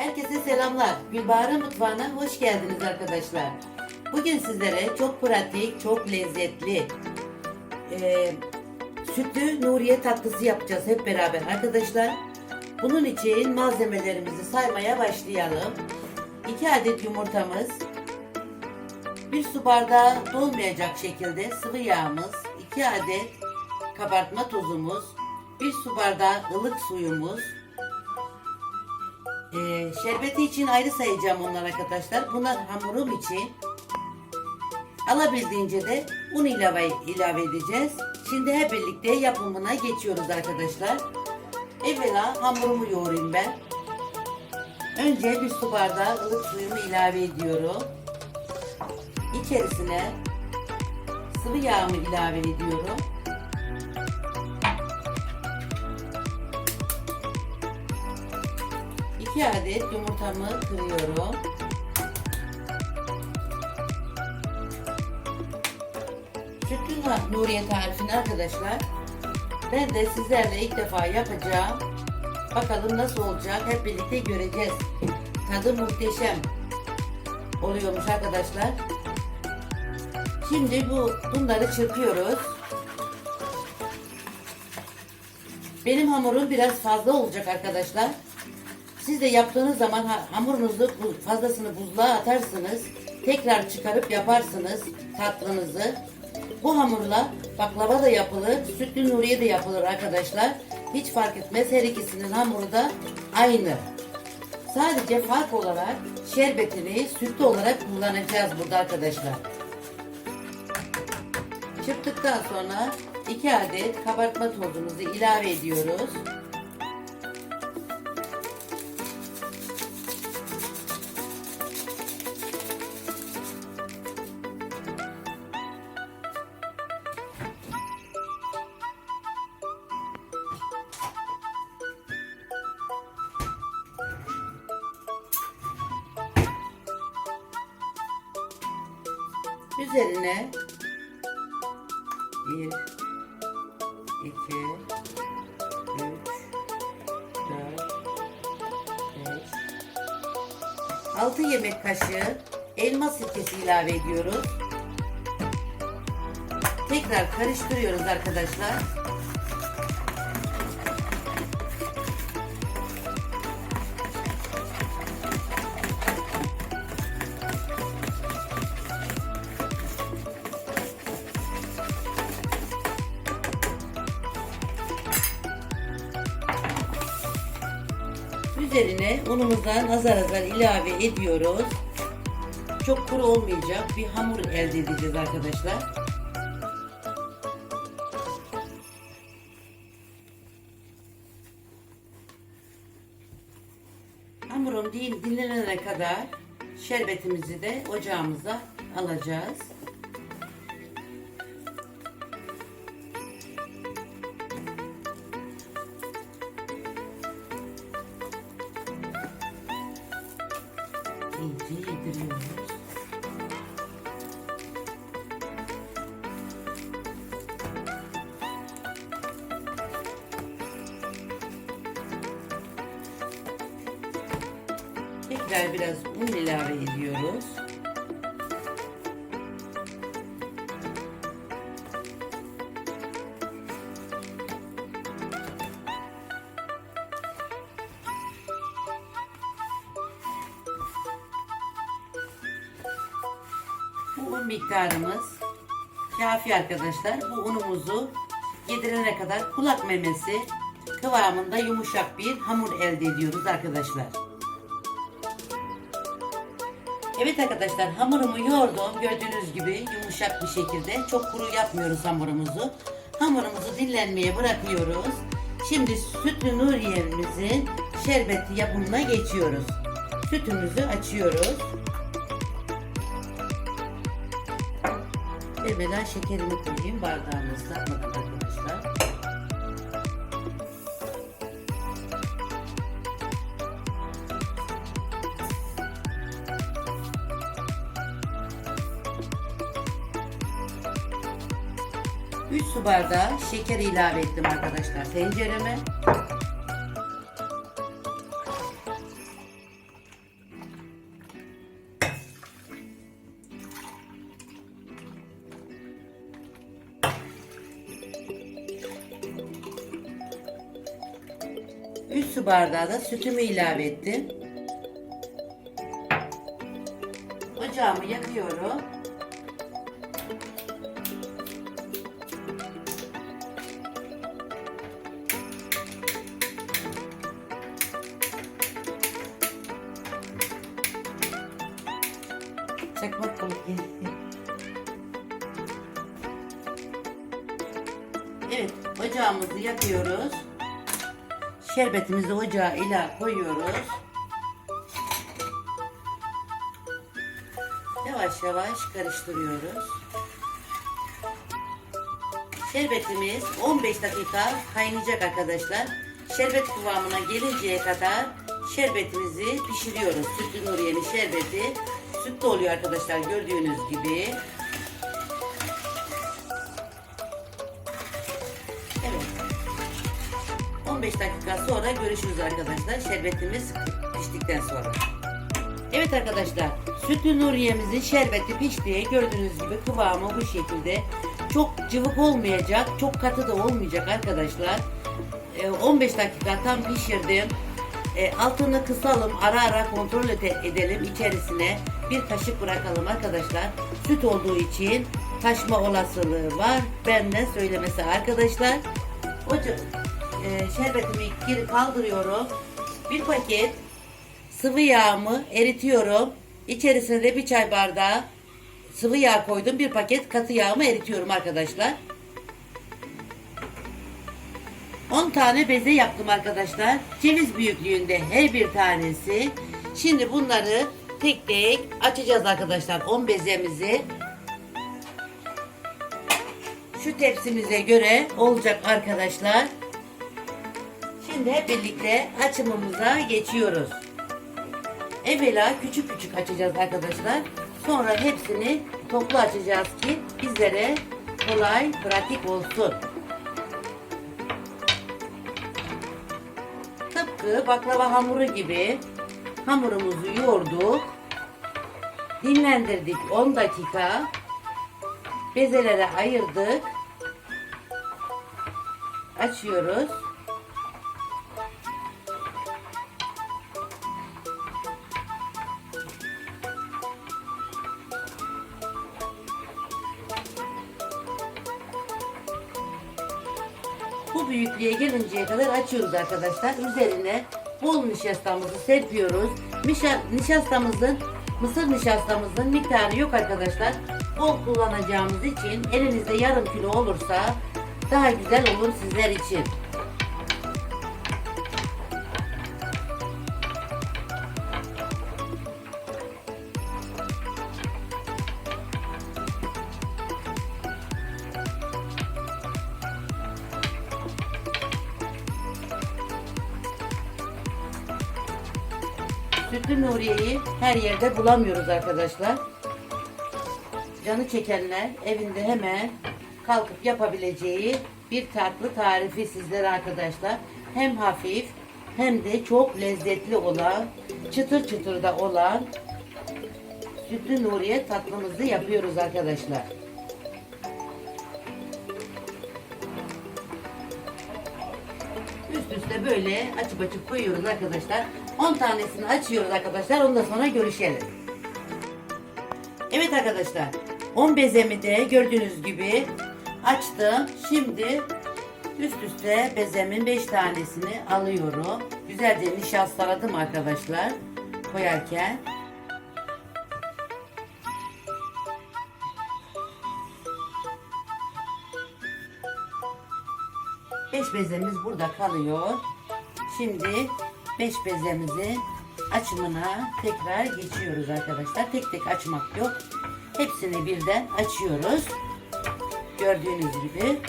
Herkese selamlar. Gülbahar'ın mutfağına hoş geldiniz arkadaşlar. Bugün sizlere çok pratik, çok lezzetli e, sütlü Nuriye tatlısı yapacağız hep beraber arkadaşlar. Bunun için malzemelerimizi saymaya başlayalım. 2 adet yumurtamız, 1 su bardağı dolmayacak şekilde sıvı yağımız, 2 adet kabartma tozumuz, 1 su bardağı ılık suyumuz, ee, şerbeti için ayrı sayacağım onlar arkadaşlar. Bunlar hamurum için. Alabildiğince de un ilave, ilave edeceğiz. Şimdi hep birlikte yapımına geçiyoruz arkadaşlar. Evvela hamurumu yoğurayım ben. Önce bir su bardağı ılık suyumu ilave ediyorum. İçerisine sıvı yağımı ilave ediyorum. 2 adet yumurtamı kırıyorum. Sütlü Nuriye tarifini arkadaşlar ben de sizlerle ilk defa yapacağım. Bakalım nasıl olacak hep birlikte göreceğiz. Tadı muhteşem oluyormuş arkadaşlar. Şimdi bu bunları çırpıyoruz. Benim hamurum biraz fazla olacak arkadaşlar. Siz de yaptığınız zaman ha- hamurunuzu fazlasını buzluğa atarsınız. Tekrar çıkarıp yaparsınız tatlınızı. Bu hamurla baklava da yapılır, sütlü nuriye de yapılır arkadaşlar. Hiç fark etmez her ikisinin hamuru da aynı. Sadece fark olarak şerbetini sütlü olarak kullanacağız burada arkadaşlar. Çırptıktan sonra 2 adet kabartma tozumuzu ilave ediyoruz. Üzerine bir, iki, üç, dört, beş, altı yemek kaşığı elma sirkesi ilave ediyoruz. Tekrar karıştırıyoruz arkadaşlar. Üzerine unumuzdan azar azar ilave ediyoruz. Çok kuru olmayacak bir hamur elde edeceğiz arkadaşlar. Hamurum din, dinlenene kadar şerbetimizi de ocağımıza alacağız. Tekrar biraz un ilave ediyoruz. Bu un miktarımız kafi arkadaşlar. Bu unumuzu yedirene kadar kulak memesi kıvamında yumuşak bir hamur elde ediyoruz arkadaşlar. Evet arkadaşlar hamurumu yoğurdum. Gördüğünüz gibi yumuşak bir şekilde. Çok kuru yapmıyoruz hamurumuzu. Hamurumuzu dinlenmeye bırakıyoruz. Şimdi sütlü nuriyemizin şerbeti yapımına geçiyoruz. Sütümüzü açıyoruz. Evvela şekerimi koyayım bardağımı ıslatmadan arkadaşlar. su bardağı şeker ilave ettim arkadaşlar tencereme. Üç su bardağı da sütümü ilave ettim. Ocağımı yakıyorum. Şerbetimizi ocağa ila koyuyoruz. Yavaş yavaş karıştırıyoruz. Şerbetimiz 15 dakika kaynayacak arkadaşlar. Şerbet kıvamına gelinceye kadar şerbetimizi pişiriyoruz. Sütlü Nuriye'nin şerbeti sütlü oluyor arkadaşlar gördüğünüz gibi. Görüşürüz arkadaşlar. Şerbetimiz piştikten sonra. Evet arkadaşlar, sütlü Nuriye'mizin şerbeti pişti. Gördüğünüz gibi kıvamı bu şekilde. Çok cıvık olmayacak, çok katı da olmayacak arkadaşlar. Ee, 15 dakika tam pişirdim. Ee, altını kısalım, ara ara kontrol ede- edelim içerisine. Bir kaşık bırakalım arkadaşlar. Süt olduğu için taşma olasılığı var. Benden söylemesi arkadaşlar. Oca e, şerbetimi geri kaldırıyorum. Bir paket sıvı yağımı eritiyorum. İçerisine de bir çay bardağı sıvı yağ koydum. Bir paket katı yağımı eritiyorum arkadaşlar. 10 tane beze yaptım arkadaşlar. Ceviz büyüklüğünde her bir tanesi. Şimdi bunları tek tek açacağız arkadaşlar. 10 bezemizi. Şu tepsimize göre olacak arkadaşlar. Şimdi hep birlikte açımımıza geçiyoruz. Evvela küçük küçük açacağız arkadaşlar. Sonra hepsini toplu açacağız ki bizlere kolay, pratik olsun. Tıpkı baklava hamuru gibi hamurumuzu yoğurduk. Dinlendirdik 10 dakika. Bezelere ayırdık. Açıyoruz. Bu büyüklüğe gelinceye kadar açıyoruz arkadaşlar. Üzerine bol nişastamızı serpiyoruz. Nişastamızın, mısır nişastamızın miktarı yok arkadaşlar. Bol kullanacağımız için elinizde yarım kilo olursa daha güzel olur sizler için. Sütlü Nuriye'yi her yerde bulamıyoruz arkadaşlar. Canı çekenler evinde hemen kalkıp yapabileceği bir tatlı tarifi sizlere arkadaşlar. Hem hafif hem de çok lezzetli olan, çıtır çıtır da olan Sütlü Nuriye tatlımızı yapıyoruz arkadaşlar. Üste böyle açıp açıp koyuyoruz arkadaşlar. 10 tanesini açıyoruz arkadaşlar. Ondan sonra görüşelim. Evet arkadaşlar. 10 bezemi de gördüğünüz gibi açtım. Şimdi üst üste bezemin 5 tanesini alıyorum. Güzelce nişastaladım arkadaşlar koyarken. Bezemiz burada kalıyor. Şimdi beş bezemizi açımına tekrar geçiyoruz arkadaşlar. Tek tek açmak yok. Hepsini birden açıyoruz. Gördüğünüz gibi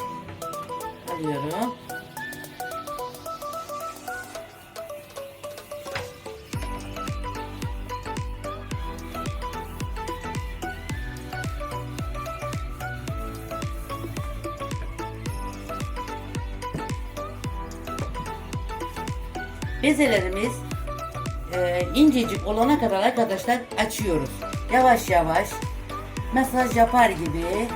alıyorum. Bezelerimiz e, incecik olana kadar arkadaşlar açıyoruz. Yavaş yavaş mesaj yapar gibi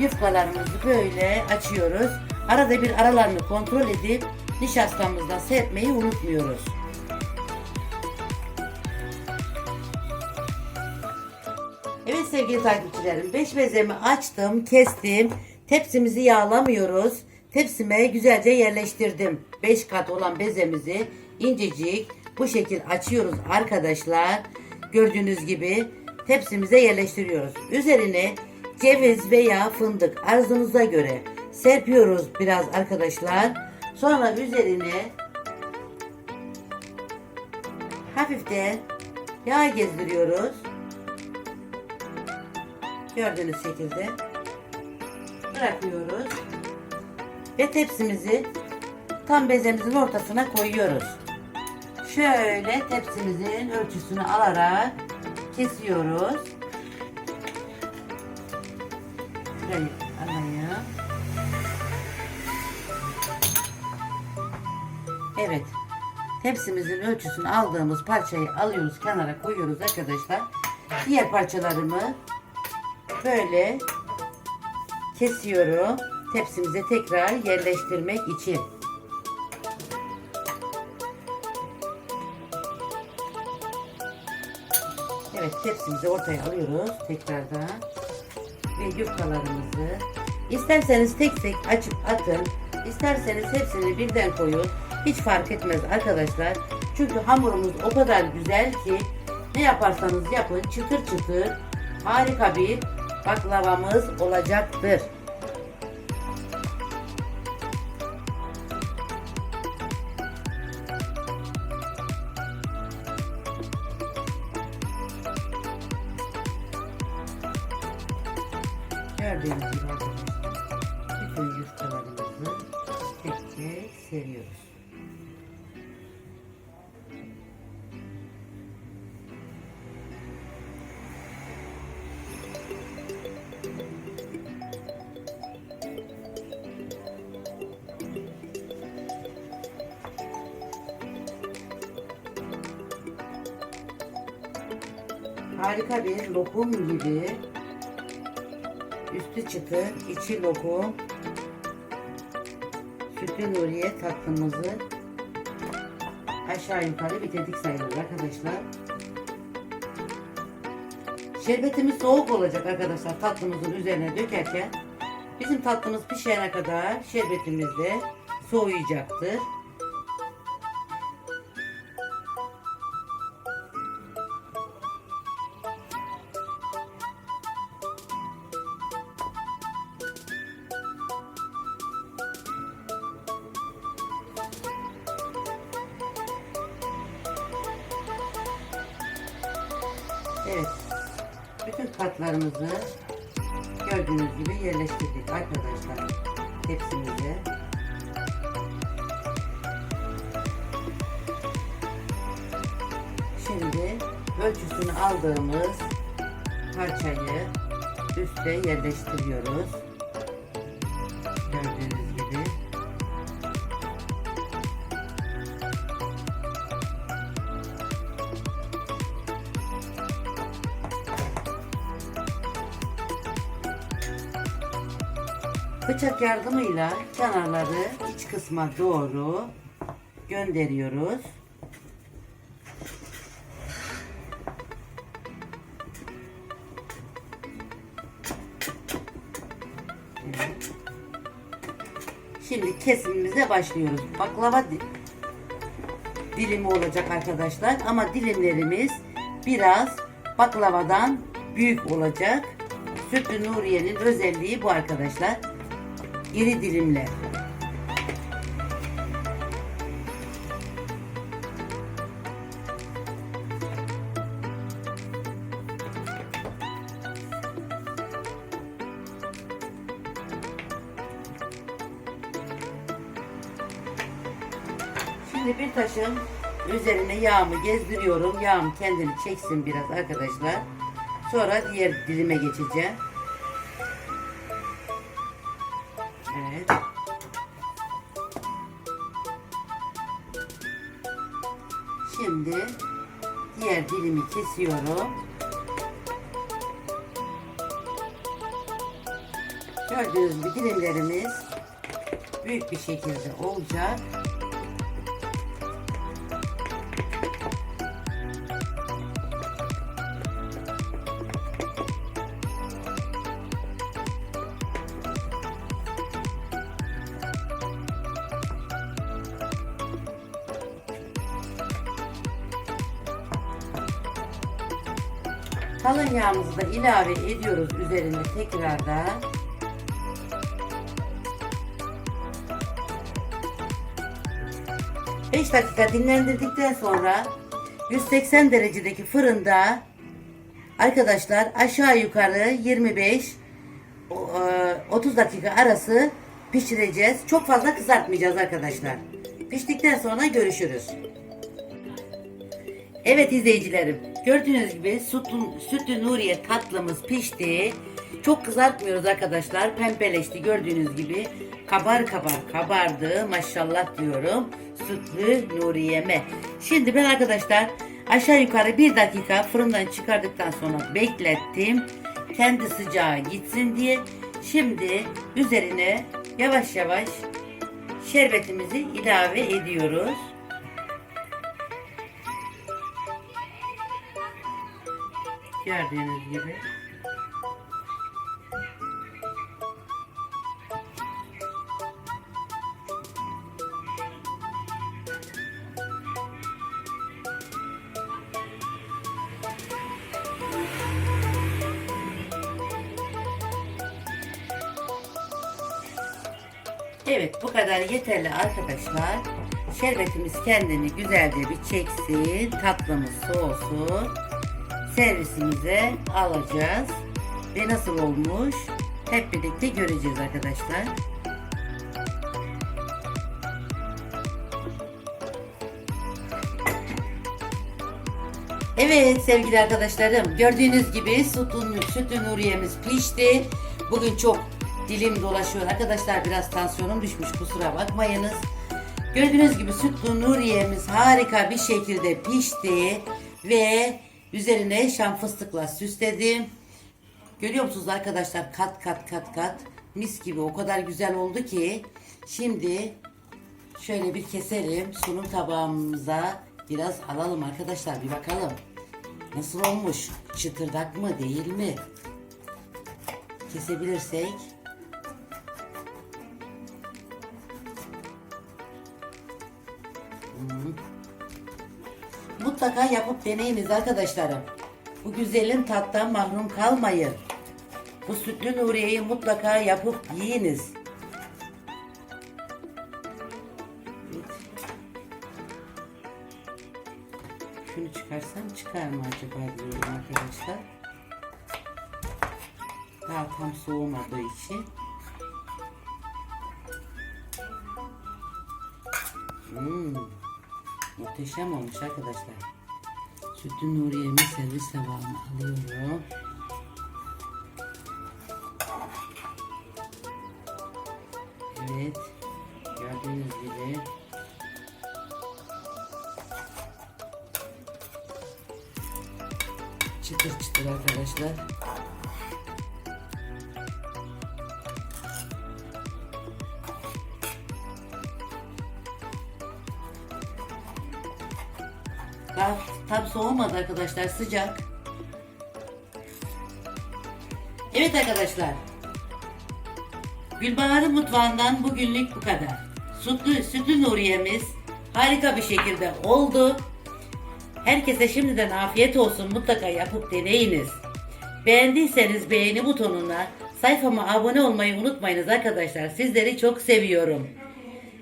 yufkalarımızı böyle açıyoruz. Arada bir aralarını kontrol edip nişastamızdan serpmeyi unutmuyoruz. Evet sevgili takipçilerim 5 bezemi açtım kestim tepsimizi yağlamıyoruz tepsime güzelce yerleştirdim 5 kat olan bezemizi incecik. Bu şekil açıyoruz arkadaşlar. Gördüğünüz gibi tepsimize yerleştiriyoruz. Üzerine ceviz veya fındık arzunuza göre serpiyoruz biraz arkadaşlar. Sonra üzerine hafiften yağ gezdiriyoruz. Gördüğünüz şekilde bırakıyoruz. Ve tepsimizi tam bezemizin ortasına koyuyoruz. Şöyle tepsimizin ölçüsünü alarak kesiyoruz. Şöyle alayım. Evet. Tepsimizin ölçüsünü aldığımız parçayı alıyoruz kenara koyuyoruz arkadaşlar. Diğer parçalarımı böyle kesiyorum. Tepsimize tekrar yerleştirmek için. Evet tepsimizi ortaya alıyoruz tekrardan. Ve yufkalarımızı isterseniz tek tek açıp atın. isterseniz hepsini birden koyun. Hiç fark etmez arkadaşlar. Çünkü hamurumuz o kadar güzel ki ne yaparsanız yapın çıtır çıtır harika bir baklavamız olacaktır. Gibi arkadaşlar bütün yufkalarımızı tek tek seriyoruz. Harika bir lokum gibi üstü çıtır, içi lokum sütlü nuriye tatlımızı aşağı yukarı bitirdik sayılır arkadaşlar. Şerbetimiz soğuk olacak arkadaşlar tatlımızın üzerine dökerken. Bizim tatlımız pişene kadar şerbetimiz de soğuyacaktır. Gördüğünüz gibi yerleştirdik arkadaşlar. Tepsimize. Şimdi ölçüsünü aldığımız parçayı üste yerleştiriyoruz. Yardımıyla kenarları iç kısma doğru gönderiyoruz. Şimdi kesimimize başlıyoruz. Baklava di- dilimi olacak arkadaşlar ama dilimlerimiz biraz baklavadan büyük olacak. Sütlü Nuriye'nin özelliği bu arkadaşlar. İri dilimler. Şimdi bir taşın üzerine yağımı gezdiriyorum. Yağım kendini çeksin biraz arkadaşlar. Sonra diğer dilime geçeceğim. Kesiyorum. Gördüğünüz gibi dilimlerimiz büyük bir şekilde olacak. Kalın yağımızı da ilave ediyoruz üzerine tekrardan. Beş dakika dinlendirdikten sonra 180 derecedeki fırında arkadaşlar aşağı yukarı 25 o, e, 30 dakika arası pişireceğiz. Çok fazla kızartmayacağız arkadaşlar. Piştikten sonra görüşürüz. Evet izleyicilerim, gördüğünüz gibi sütlü, sütlü Nuriye tatlımız pişti. Çok kızartmıyoruz arkadaşlar, pembeleşti gördüğünüz gibi. Kabar kabar kabardı, maşallah diyorum. Sütlü Nuriye'me. Şimdi ben arkadaşlar aşağı yukarı bir dakika fırından çıkardıktan sonra beklettim. Kendi sıcağı gitsin diye. Şimdi üzerine yavaş yavaş şerbetimizi ilave ediyoruz. Gördüğünüz gibi. Evet bu kadar yeterli arkadaşlar. Şerbetimiz kendini güzelce bir çeksin. Tatlımız soğusun. Servisimize alacağız. Ve nasıl olmuş hep birlikte göreceğiz arkadaşlar. Evet sevgili arkadaşlarım gördüğünüz gibi sütün, sütün Nuriye'miz pişti. Bugün çok dilim dolaşıyor arkadaşlar biraz tansiyonum düşmüş kusura bakmayınız. Gördüğünüz gibi sütlü Nuriye'miz harika bir şekilde pişti ve üzerine şam fıstıkla süsledim. Görüyor musunuz arkadaşlar? Kat kat kat kat. Mis gibi o kadar güzel oldu ki. Şimdi şöyle bir keselim. Sunum tabağımıza biraz alalım arkadaşlar. Bir bakalım. Nasıl olmuş? Çıtırdak mı değil mi? Kesebilirsek. Hmm. Mutlaka yapıp deneyiniz arkadaşlarım. Bu güzelin tattan mahrum kalmayın. Bu sütlü Nuriye'yi mutlaka yapıp yiyiniz. Şunu çıkarsam çıkar mı acaba diyorum arkadaşlar. Daha tam soğumadığı için. Hmm. Muhteşem olmuş arkadaşlar. Sütlü Nuriye'mi servis tabağıma alıyorum. Evet. Gördüğünüz gibi. Çıtır çıtır arkadaşlar. Daha tam soğumadı arkadaşlar sıcak. Evet arkadaşlar. Gülbahar'ın mutfağından bugünlük bu kadar. Sütlü, sütlü Nuriye'miz harika bir şekilde oldu. Herkese şimdiden afiyet olsun mutlaka yapıp deneyiniz. Beğendiyseniz beğeni butonuna sayfama abone olmayı unutmayınız arkadaşlar. Sizleri çok seviyorum.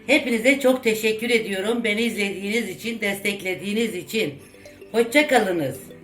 Hepinize çok teşekkür ediyorum beni izlediğiniz için, desteklediğiniz için. Hoşçakalınız.